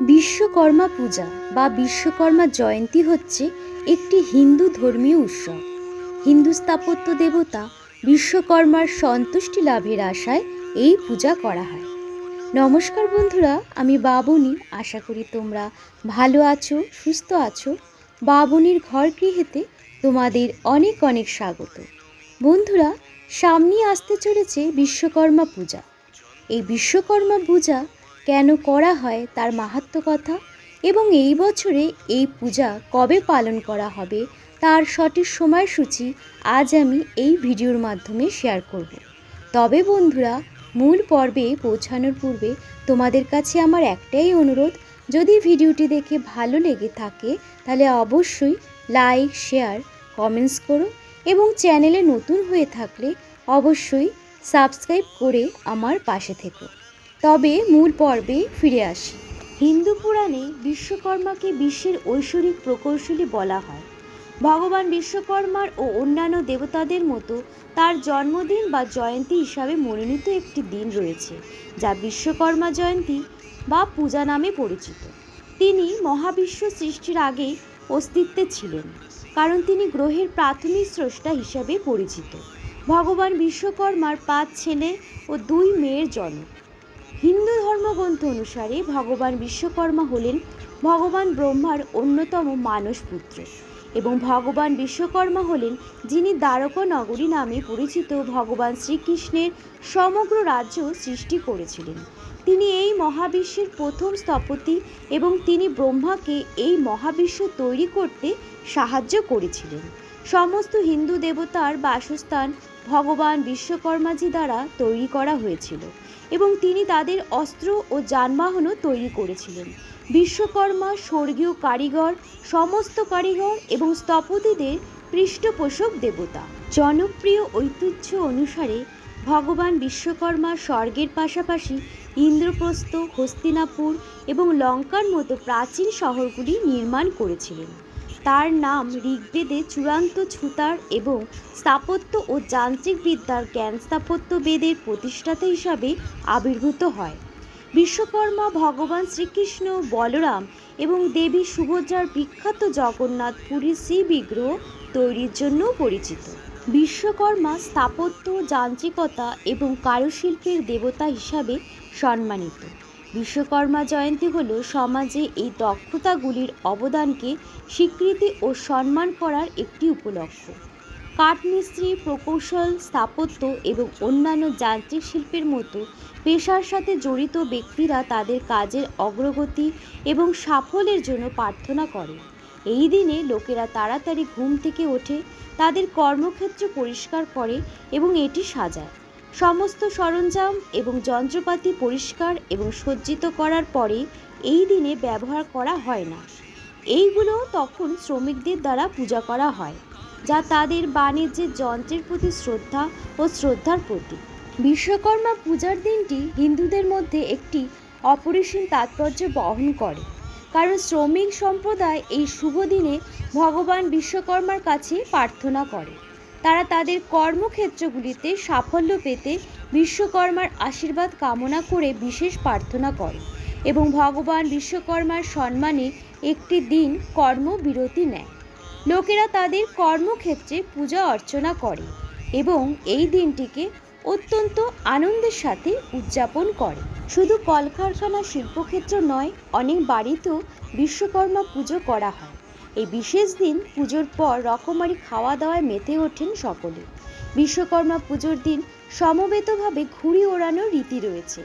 বিশ্বকর্মা পূজা বা বিশ্বকর্মা জয়ন্তী হচ্ছে একটি হিন্দু ধর্মীয় উৎসব। হিন্দু স্থাপত্য দেবতা বিশ্বকর্মার সন্তুষ্টি লাভের আশায় এই পূজা করা হয়। নমস্কার বন্ধুরা, আমি বাবুনি। আশা করি তোমরা ভালো আছো, সুস্থ আছো। বাবুনির ঘর গৃহেতে তোমাদের অনেক অনেক স্বাগত। বন্ধুরা সামনে আসতে চলেছে বিশ্বকর্মা পূজা। এই বিশ্বকর্মা পূজা কেন করা হয় তার মাহাত্ম্য কথা এবং এই বছরে এই পূজা কবে পালন করা হবে তার সঠিক সময়সূচি আজ আমি এই ভিডিওর মাধ্যমে শেয়ার করব। তবে বন্ধুরা, মূল পর্বে পৌঁছানোর পূর্বে তোমাদের কাছে আমার একটাই অনুরোধ, যদি ভিডিওটি দেখে ভালো লেগে থাকে, তাহলে অবশ্যই লাইক, শেয়ার, কমেন্টস করো এবং চ্যানেলে নতুন হয়ে থাকলে অবশ্যই সাবস্ক্রাইব করে আমার পাশে থেকো। তবে মূল পর্বে ফিরে আসি। হিন্দু পুরাণে বিশ্বকর্মাকে বিশ্বের ঐশ্বরিক প্রকৌশলী বলা হয়। ভগবান বিশ্বকর্মার ও অন্যান্য দেবতাদের মতো তার জন্মদিন বা জয়ন্তী হিসাবে মনোনীত একটি দিন রয়েছে, যা বিশ্বকর্মা জয়ন্তী বা পূজা নামে পরিচিত। তিনি মহাবিশ্ব সৃষ্টির আগে অস্তিত্বে ছিলেন, কারণ তিনি গ্রহের প্রাথমিক স্রষ্টা হিসাবে পরিচিত। ভগবান বিশ্বকর্মার পাঁচ ছেলে ও দুই মেয়ের জনক। হিন্দু ধর্মগ্রন্থ অনুসারে ভগবান বিশ্বকর্মা হলেন ভগবান ব্রহ্মার অন্যতম মানস পুত্র এবং ভগবান বিশ্বকর্মা হলেন যিনি দ্বারকা নগরী নামে পরিচিত ভগবান শ্রীকৃষ্ণের সমগ্র রাজ্য সৃষ্টি করেছিলেন। তিনি এই মহাবিশ্বের প্রথম স্থপতি এবং তিনি ব্রহ্মাকে এই মহাবিশ্ব তৈরি করতে সাহায্য করেছিলেন। সমস্ত হিন্দু দেবতার বাসস্থান ভগবান বিশ্বকর্মাজি দ্বারা তৈরি করা হয়েছিল এবং তিনি তাদের অস্ত্র ও যানবাহনও তৈরি করেছিলেন। বিশ্বকর্মা, স্বর্গীয় কারিগর, সমস্ত কারিগর এবং স্থপতিদের পৃষ্ঠপোষক দেবতা। জনপ্রিয় ঐতিহ্য অনুসারে ভগবান বিশ্বকর্মা স্বর্গের পাশাপাশি ইন্দ্রপ্রস্থ, হস্তিনাপুর এবং লঙ্কার মতো প্রাচীন শহরগুলি নির্মাণ করেছিলেন। তার নাম ঋগ্বেদে চূড়ান্ত ছুতার এবং স্থাপত্য ও যান্ত্রিক বিদ্যার জ্ঞান স্থাপত্য বেদের প্রতিষ্ঠাতা হিসাবে আবির্ভূত হয়। বিশ্বকর্মা ভগবান শ্রীকৃষ্ণ, বলরাম এবং দেবী সুভদ্রার বিখ্যাত জগন্নাথ পুরীর শ্রী বিগ্রহ তৈরির জন্য পরিচিত। বিশ্বকর্মা স্থাপত্য, যান্ত্রিকতা এবং কারুশিল্পের দেবতা হিসাবে সম্মানিত। বিশ্বকর্মা জয়ন্তী হল সমাজে এই দক্ষতাগুলির অবদানকে স্বীকৃতি ও সম্মান করার একটি উপলক্ষ কাঠমিস্ত্রি, প্রকৌশল, স্থাপত্য এবং অন্যান্য যান্ত্রিক শিল্পের মতো পেশার সাথে জড়িত ব্যক্তিরা তাদের কাজের অগ্রগতি এবং সাফল্যের জন্য প্রার্থনা করে। এই দিনে লোকেরা তাড়াতাড়ি ঘুম থেকে ওঠে, তাদের কর্মক্ষেত্র পরিষ্কার করে এবং এটি সাজায়। সমস্ত সরঞ্জাম এবং যন্ত্রপাতি পরিষ্কার এবং সজ্জিত করার পরে এই দিনে ব্যবহার করা হয় না। এইগুলো তখন শ্রমিকদের দ্বারা পূজা করা হয়, যা তাদের বাণিজ্যের যন্ত্রের প্রতি শ্রদ্ধা ও শ্রদ্ধার প্রতীক। বিশ্বকর্মা পূজার দিনটি হিন্দুদের মধ্যে একটি অপরিসীম তাৎপর্য বহন করে, কারণ শ্রমিক সম্প্রদায় এই শুভ দিনে ভগবান বিশ্বকর্মার কাছে প্রার্থনা করে। তারা তাদের কর্মক্ষেত্রগুলিতে সাফল্য পেতে বিশ্বকর্মার আশীর্বাদ কামনা করে বিশেষ প্রার্থনা করে এবং ভগবান বিশ্বকর্মার সম্মানে একটি দিন কর্মবিরতি নেয়। লোকেরা তাদের কর্মক্ষেত্রে পূজা অর্চনা করে এবং এই দিনটিকে অত্যন্ত আনন্দের সাথে উদযাপন করে। শুধু কলকারখানা শিল্পক্ষেত্র নয়, অনেক বাড়িতেও বিশ্বকর্মা পুজো করা হয়। এই বিশেষ দিন পুজোর পর রকমারি খাওয়া দাওয়ায় মেতে ওঠেন সকলে। বিশ্বকর্মা পুজোর দিন সমবেতভাবে ঘুড়ি ওড়ানোর রীতি রয়েছে।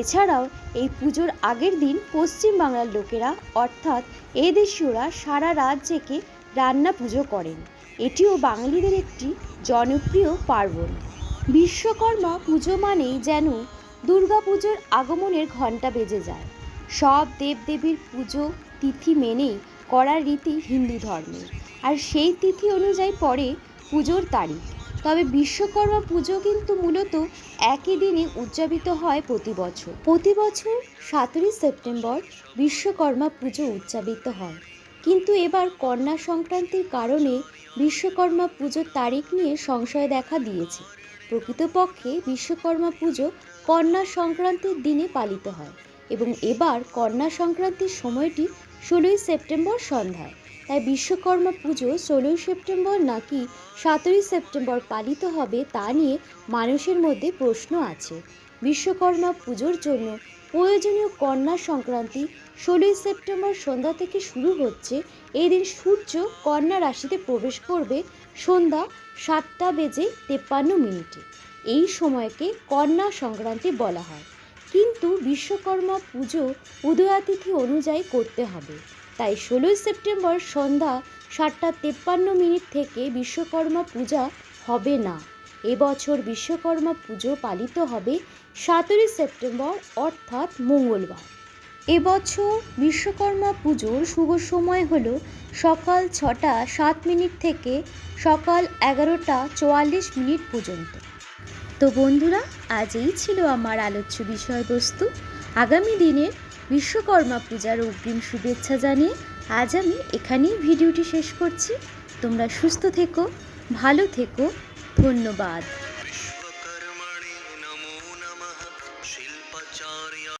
এছাড়াও এই পুজোর আগের দিন পশ্চিম বাংলার লোকেরা, অর্থাৎ এদেশীয়রা সারা রাত জেগে রান্না পুজো করেন। এটিও বাঙালিদের একটি জনপ্রিয় পার্বণ। বিশ্বকর্মা পুজো মানেই যেন দুর্গাপুজোর আগমনের ঘণ্টা বেজে যায়। সব দেবদেবীর পুজো তিথি মেনেই করার রীতি হিন্দু ধর্মে আর সেই তিথি অনুযায়ী পড়ে পুজোর তারিখ। তবে বিশ্বকর্মা পুজো কিন্তু মূলত একই দিনে উদযাপিত হয় প্রতি বছর। প্রতি বছর সতেরোই সেপ্টেম্বর বিশ্বকর্মা পুজো উদযাপিত হয়। কিন্তু এবার কন্যা সংক্রান্তির কারণে বিশ্বকর্মা পুজোর তারিখ নিয়ে সংশয় দেখা দিয়েছে। প্রকৃতপক্ষে বিশ্বকর্মা পুজো কন্যা সংক্রান্তির দিনে পালিত হয়। এবং এবার কন্যা সংক্রান্তির সময়টি ষোলোই সেপ্টেম্বর সন্ধ্যায়। তাই বিশ্বকর্মা পুজো ষোলোই সেপ্টেম্বর নাকি সতেরোই সেপ্টেম্বর পালিত হবে তা নিয়ে মানুষের মধ্যে প্রশ্ন আছে। বিশ্বকর্মা পুজোর জন্য প্রয়োজনীয় কন্যা সংক্রান্তি ষোলোই সেপ্টেম্বর সন্ধ্যা থেকে শুরু হচ্ছে। এই দিন সূর্য কন্যা রাশিতে প্রবেশ করবে সন্ধ্যা সাতটা বেজে তেপ্পান্ন মিনিটে। এই সময়কে কন্যা সংক্রান্তি বলা হয়। কিন্তু বিশ্বকর্মা পুজো উদয়াতিথি অনুযায়ী করতে হবে। তাই ষোলোই সেপ্টেম্বর সন্ধ্যা সাতটা তেপ্পান্ন মিনিট থেকে বিশ্বকর্মা পূজা হবে না। এবছর বিশ্বকর্মা পুজো পালিত হবে সতেরোই সেপ্টেম্বর, অর্থাৎ মঙ্গলবার। এবছর বিশ্বকর্মা পুজোর শুভ সময় হল সকাল ছটা সাত মিনিট থেকে সকাল এগারোটা চুয়াল্লিশ মিনিট পর্যন্ত। তো বন্ধুরা আজ এই ছিল আমার আলোচ্য বিষয়বস্তু। আগামী দিনের বিশ্বকর্মা পূজার অগ্রিম শুভেচ্ছা জানিয়ে আজ আমি এখানেই ভিডিওটি শেষ করছি। তোমরা সুস্থ থেকো, ভালো থেকো, ধন্যবাদ।